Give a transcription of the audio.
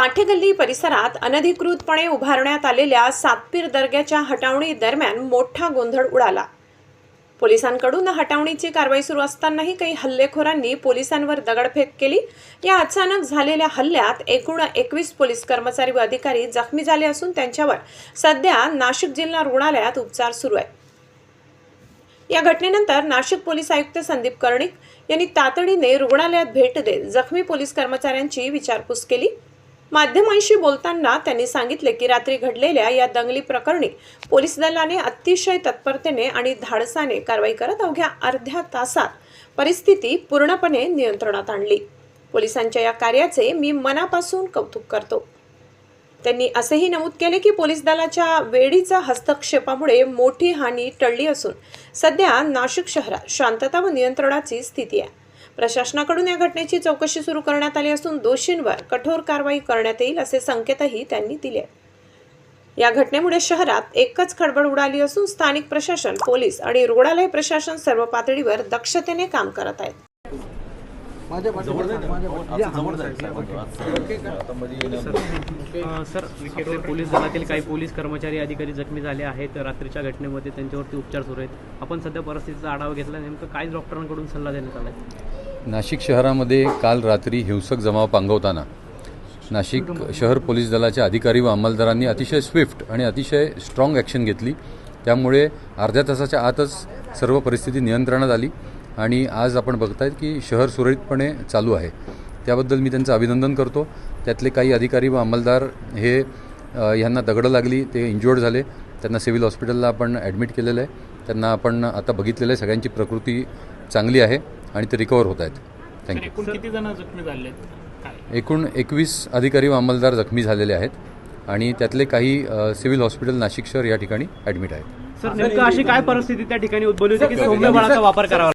काठेगल्ली परिसरात अनधिकृतपणे उभारण्यात आलेल्या सातपीर दर्ग्याच्या हटवणी दरम्यान मोठा गोंधळ उडाला. पोलिसांकडून हटवणीची कारवाई सुरू असतानाही काही हल्लेखोरांनी पोलिसांवर दगडफेक केली. या अचानक झालेल्या हल्ल्यात एकूण एकवीस पोलीस कर्मचारी व अधिकारी जखमी झाले असून त्यांच्यावर सध्या नाशिक जिल्हा रुग्णालयात उपचार सुरू आहेत. या घटनेनंतर नाशिक पोलीस आयुक्त संदीप कर्णिक यांनी तातडीने रुग्णालयात भेट देत जखमी पोलीस कर्मचाऱ्यांची विचारपूस केली. माध्यमांशी बोलताना त्यांनी सांगितले की रात्री घडलेल्या या दंगली प्रकरणी पोलीस दलाने अतिशय तत्परतेने आणि धाडसाने कारवाई करत अवघ्या अर्ध्या तासात परिस्थिती पूर्णपणे नियंत्रणात आणली. पोलिसांच्या या कार्याचे मी मनापासून कौतुक करतो. त्यांनी असेही नमूद केले की पोलीस दलाच्या वेळीचा हस्तक्षेपामुळे मोठी हानी टळली असून सध्या नाशिक शहरात शांतता व नियंत्रणाची स्थिती आहे. प्रशासनाकडून या घटनेची चौकशी सुरू करण्यात आली असून दोषींवर कठोर कारवाई करण्यात येईल असे संकेतही त्यांनी दिले. या घटनेमुळे शहरात एकच खडबड उडाली असून स्थानिक प्रशासन पोलीस आणि रुग्णालय प्रशासन सर्व पातळीवर दक्षतेने काम करत आहेत. सर. आपल्या पोलीस दलातील काही पोलीस कर्मचारी अधिकारी जखमी झाले आहेत. रात्रीच्या घटनेमध्ये त्यांच्यावरती उपचार सुरू आहेत. आपण सध्या परिस्थितीचा आढावा घेतला. नेमकं काय डॉक्टरांकडून सल्ला देण्यात आला आहे? नाशिक शहरामध्ये काल रात्री हिंसक जमाव पांगवताना नाशिक शहर पोलीस दलाच्या अधिकारी व अंमलदारांनी अतिशय स्विफ्ट आणि अतिशय स्ट्रॉंग ॲक्शन घेतली. त्यामुळे अर्ध्या तासाच्या आतच सर्व परिस्थिती नियंत्रणात आली आणि आज आपण बघतायत की शहर सुरळीतपणे चालू आहे. त्याबद्दल मी त्यांचं अभिनंदन करतो. त्यातले काही अधिकारी व अंमलदार हे ह्यांना दगडं लागली ते इंज्युअर्ड झाले. त्यांना सिव्हिल हॉस्पिटलला आपण ॲडमिट केलेलं आहे. त्यांना आपण आता बघितलेलं आहे. सगळ्यांची प्रकृती चांगली आहे. आणि ते रिकवर होत आहेत. थँक्यू एकूण किती जण जखमी झाले आहेत? एकूण एकवीस अधिकारी व अंमलदार जखमी झालेले आहेत आणि त्यातले काही सिव्हिल हॉस्पिटल नाशिक शहर या ठिकाणी ॲडमिट आहेत. सर नेमकं अशी काय परिस्थिती त्या ठिकाणी उद्भवली होती की सौम्य बळाचा वापर करावा